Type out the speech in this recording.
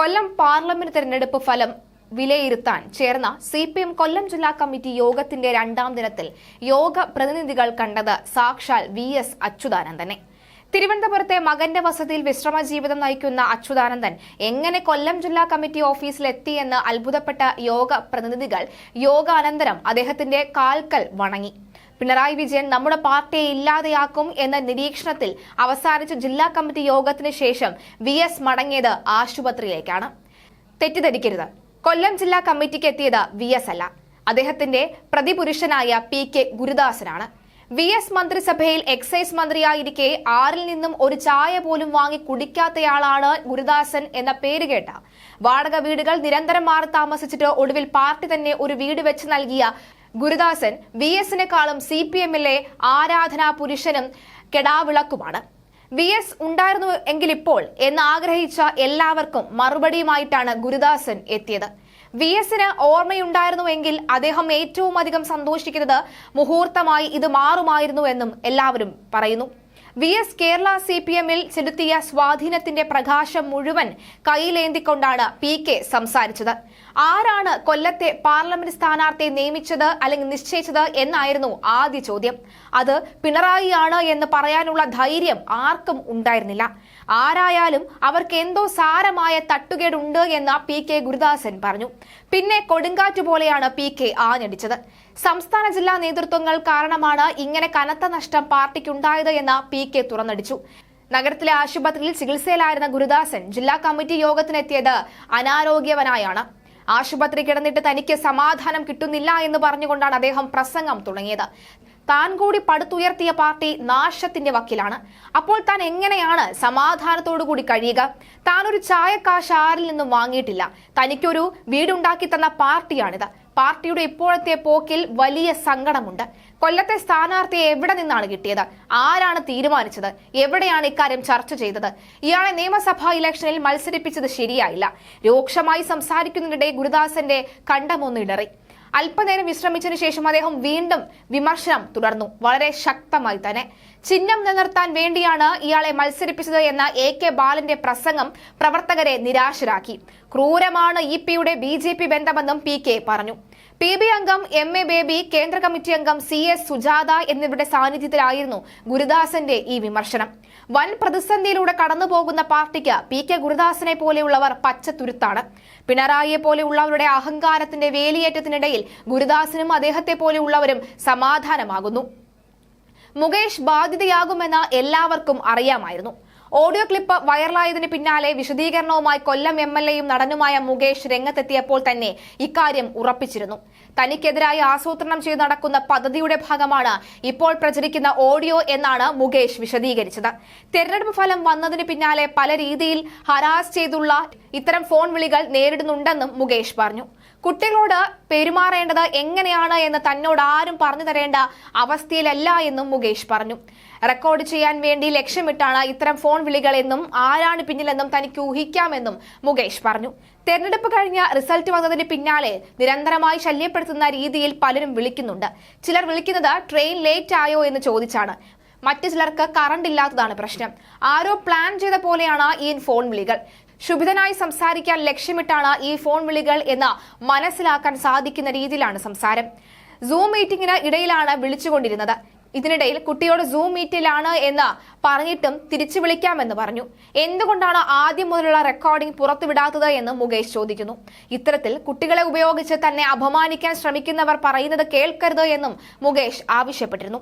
കൊല്ലം parliament തെരഞ്ഞെടുപ്പ് ഫലം വിലയിരുത്താൻ ചേർന്ന സി പി എം കൊല്ലം ജില്ലാ കമ്മിറ്റി യോഗത്തിന്റെ രണ്ടാം ദിനത്തിൽ യോഗ പ്രതിനിധികൾ കണ്ടത് സാക്ഷാൽ വി എസ് അച്യുതാനന്ദനെ. തിരുവനന്തപുരത്തെ മകന്റെ വസതിയിൽ വിശ്രമ ജീവിതം നയിക്കുന്ന അച്യുതാനന്ദൻ എങ്ങനെ കൊല്ലം ജില്ലാ കമ്മിറ്റി ഓഫീസിലെത്തിയെന്ന് അത്ഭുതപ്പെട്ട യോഗ പ്രതിനിധികൾ യോഗാനന്തരം അദ്ദേഹത്തിന്റെ കാൽക്കൽ വണങ്ങി. പിണറായി വിജയൻ നമ്മുടെ പാർട്ടിയെ ഇല്ലാതെയാക്കും എന്ന നിരീക്ഷണത്തിൽ അവസാനിച്ച ജില്ലാ കമ്മിറ്റി യോഗത്തിന് ശേഷം വി എസ് മടങ്ങിയത് ആശുപത്രിയിലേക്കാണ്. തെറ്റിദ്ധരിക്കരുത്. കൊല്ലം ജില്ലാ കമ്മിറ്റിക്ക് എത്തിയത് വി എസ് അല്ല. അദ്ദേഹത്തിന്റെ പ്രതിപുരുഷനായ പി കെ ഗുരുദാസനാണ്. വി എസ് മന്ത്രിസഭയിൽ എക്സൈസ് മന്ത്രിയായിരിക്കെ ആറിൽ നിന്നും ഒരു ചായ പോലും വാങ്ങി കുടിക്കാത്തയാളാണ് ഗുരുദാസൻ എന്ന പേര് കേട്ട. വാടക വീടുകൾ നിരന്തരം മാറി താമസിച്ചിട്ട് ഒടുവിൽ പാർട്ടി തന്നെ ഒരു വീട് വെച്ച് നൽകിയ ഗുരുദാസൻ വി എസിനെക്കാളും സി പി എമ്മിലെ ആരാധനാ പുരുഷനും കെടാവിളക്കുമാണ്. വി എസ് ഉണ്ടായിരുന്നു എങ്കിലിപ്പോൾ എന്ന് ആഗ്രഹിച്ച എല്ലാവർക്കും മറുപടിയുമായിട്ടാണ് ഗുരുദാസൻ എത്തിയത്. വി എസിന് ഓർമ്മയുണ്ടായിരുന്നുവെങ്കിൽ അദ്ദേഹം ഏറ്റവും അധികം സന്തോഷിക്കുന്നത് മുഹൂർത്തമായി ഇത് മാറുമായിരുന്നു എന്നും എല്ലാവരും പറയുന്നു. V S Kerala C P എമ്മിൽ ചെലുത്തിയ സ്വാധീനത്തിന്റെ പ്രകാശം മുഴുവൻ കയ്യിലേന്തിക്കൊണ്ടാണ് പി കെ സംസാരിച്ചത്. ആരാണ് കൊല്ലത്തെ പാർലമെന്റ് സ്ഥാനാർത്ഥി നിയമിച്ചത് അല്ലെങ്കിൽ നിശ്ചയിച്ചത് എന്നായിരുന്നു ആദ്യ ചോദ്യം. അത് പിണറായിയാണ് എന്ന് പറയാനുള്ള ധൈര്യം ആർക്കും ഉണ്ടായിരുന്നില്ല. ആരായാലും അവർക്ക് എന്തോ സാരമായ തട്ടുകേടുണ്ട് എന്ന് പി കെ ഗുരുദാസൻ പറഞ്ഞു. പിന്നെ കൊടുങ്കാറ്റ് പോലെയാണ് പി കെ ആഞ്ഞടിച്ചത്. സംസ്ഥാന ജില്ലാ നേതൃത്വങ്ങൾ കാരണമാണ് ഇങ്ങനെ കനത്ത നഷ്ടം പാർട്ടിക്കുണ്ടായത് എന്ന് പി കെ തുറന്നടിച്ചു. നഗരത്തിലെ ആശുപത്രിയിൽ ചികിത്സയിലായിരുന്ന ഗുരുദാസൻ ജില്ലാ കമ്മിറ്റി യോഗത്തിനെത്തിയത് അനാരോഗ്യവനായാണ്. ആശുപത്രി കിടന്നിട്ട് തനിക്ക് സമാധാനം കിട്ടുന്നില്ല എന്ന് പറഞ്ഞുകൊണ്ടാണ് അദ്ദേഹം പ്രസംഗം തുടങ്ങിയത്. താൻ കൂടി പടുത്തുയർത്തിയ പാർട്ടി നാശത്തിന്റെ വക്കിലാണ്. അപ്പോൾ താൻ എങ്ങനെയാണ് സമാധാനത്തോടു കൂടി കഴിയുക? താനൊരു ചായക്കാശ് ആരിൽ നിന്നും വാങ്ങിയിട്ടില്ല. തനിക്കൊരു വീടുണ്ടാക്കി തന്ന പാർട്ടിയാണിത്. പാർട്ടിയുടെ ഇപ്പോഴത്തെ പോക്കിൽ വലിയ സങ്കടമുണ്ട്. കൊല്ലത്തെ സ്ഥാനാർത്ഥിയെ എവിടെ നിന്നാണ് കിട്ടിയത്? ആരാണ് തീരുമാനിച്ചത്? എവിടെയാണ് ഇക്കാര്യം ചർച്ച ചെയ്തത്? ഇയാളെ നിയമസഭാ ഇലക്ഷനിൽ മത്സരിപ്പിച്ചത് ശരിയായില്ല. രൂക്ഷമായി സംസാരിക്കുന്നതിനിടെ ഗുരുദാസന്റെ കണ്ടമൊന്ന് ഇടറി. അല്പനേരം വിശ്രമിച്ചതിനു ശേഷം അദ്ദേഹം വീണ്ടും വിമർശനം തുടർന്നു. വളരെ ശക്തമായി തന്നെ. ചിഹ്നം നിലനിർത്താൻ വേണ്ടിയാണ് ഇയാളെ മത്സരിപ്പിച്ചത് എന്ന എ കെ ബാലന്റെ പ്രസംഗം പ്രവർത്തകരെ നിരാശരാക്കി. ക്രൂരമാണ് ഇ പിയുടെ ബി ജെ പി ബന്ധമെന്നും പി കെ പറഞ്ഞു. പി ബി അംഗം എം എ ബേബി കേന്ദ്ര കമ്മിറ്റി അംഗം സി എസ് സുജാത എന്നിവരുടെ സാന്നിധ്യത്തിലായിരുന്നു ഗുരുദാസന്റെ ഈ വിമർശനം. വൻ പ്രതിസന്ധിയിലൂടെ കടന്നുപോകുന്ന പാർട്ടിക്ക് പി കെ ഗുരുദാസനെ പോലെയുള്ളവർ പച്ചത്തുരുത്താണ്. പിണറായിയെ പോലെയുള്ളവരുടെ അഹങ്കാരത്തിന്റെ വേലിയേറ്റത്തിനിടയിൽ ഗുരുദാസനും അദ്ദേഹത്തെ പോലെയുള്ളവരും സമാധാനമാകുന്നു. മുകേഷ് ബാധ്യതയാകുമെന്ന് എല്ലാവർക്കും അറിയാമായിരുന്നു. ഓഡിയോ ക്ലിപ്പ് വൈറലായതിന് പിന്നാലെ വിശദീകരണവുമായി കൊല്ലം എം എൽ എയും നടനുമായ മുകേഷ് രംഗത്തെത്തിയപ്പോൾ തന്നെ ഇക്കാര്യം ഉറപ്പിച്ചിരുന്നു. തനിക്കെതിരായി ആസൂത്രണം ചെയ്ത് നടക്കുന്ന പദ്ധതിയുടെ ഭാഗമാണ് ഇപ്പോൾ പ്രചരിക്കുന്ന ഓഡിയോ എന്നാണ് മുകേഷ് വിശദീകരിച്ചത്. തെരഞ്ഞെടുപ്പ് ഫലം വന്നതിന് പിന്നാലെ പല രീതിയിൽ ഹരാസ് ചെയ്തുള്ള ഇത്തരം ഫോൺ വിളികൾ നേരിടുന്നുണ്ടെന്നും മുകേഷ് പറഞ്ഞു. കുട്ടികളോട് പെരുമാറേണ്ടത് എങ്ങനെയാണ് എന്ന് തന്നോട് ആരും പറഞ്ഞു തരേണ്ട അവസ്ഥയിലല്ല എന്നും മുകേഷ് പറഞ്ഞു. റെക്കോർഡ് ചെയ്യാൻ വേണ്ടി ലക്ഷ്യമിട്ടാണ് ഇത്തരം ഫോൺ വിളികളെന്നും ആരാണ് പിന്നിലെന്നും തനിക്ക് ഊഹിക്കാമെന്നും മുകേഷ് പറഞ്ഞു. തെരഞ്ഞെടുപ്പ് കഴിഞ്ഞ റിസൾട്ട് വന്നതിന് പിന്നാലെ നിരന്തരമായി ശല്യപ്പെടുത്തുന്ന രീതിയിൽ പലരും വിളിക്കുന്നുണ്ട്. ചിലർ വിളിക്കുന്നത് ട്രെയിൻ ലേറ്റ് ആയോ എന്ന് ചോദിച്ചാണ്. മറ്റു ചിലർക്ക് കറണ്ട് ഇല്ലാത്തതാണ് പ്രശ്നം. ആരോ പ്ലാൻ ചെയ്ത പോലെയാണ് ഈ ഫോൺ വിളികൾ. ശുഭിതനായി സംസാരിക്കാൻ ലക്ഷ്യമിട്ടാണ് ഈ ഫോൺ വിളികൾ എന്ന് മനസ്സിലാക്കാൻ സാധിക്കുന്ന രീതിയിലാണ് സംസാരം. സൂം മീറ്റിംഗിന് ഇടയിലാണ് വിളിച്ചുകൊണ്ടിരുന്നത്. ഇതിനിടയിൽ കുട്ടിയോട് സൂം മീറ്റിലാണ് എന്ന് പറഞ്ഞിട്ടും തിരിച്ചു വിളിക്കാമെന്ന് പറഞ്ഞു. എന്തുകൊണ്ടാണ് ആദ്യം മുതലുള്ള റെക്കോർഡിംഗ് പുറത്തുവിടാത്തത് എന്ന് മുകേഷ് ചോദിക്കുന്നു. ഇത്തരത്തിൽ കുട്ടികളെ ഉപയോഗിച്ച് തന്നെ അപമാനിക്കാൻ ശ്രമിക്കുന്നവർ പറയുന്നത് കേൾക്കരുത് എന്നും മുകേഷ് ആവശ്യപ്പെട്ടിരുന്നു.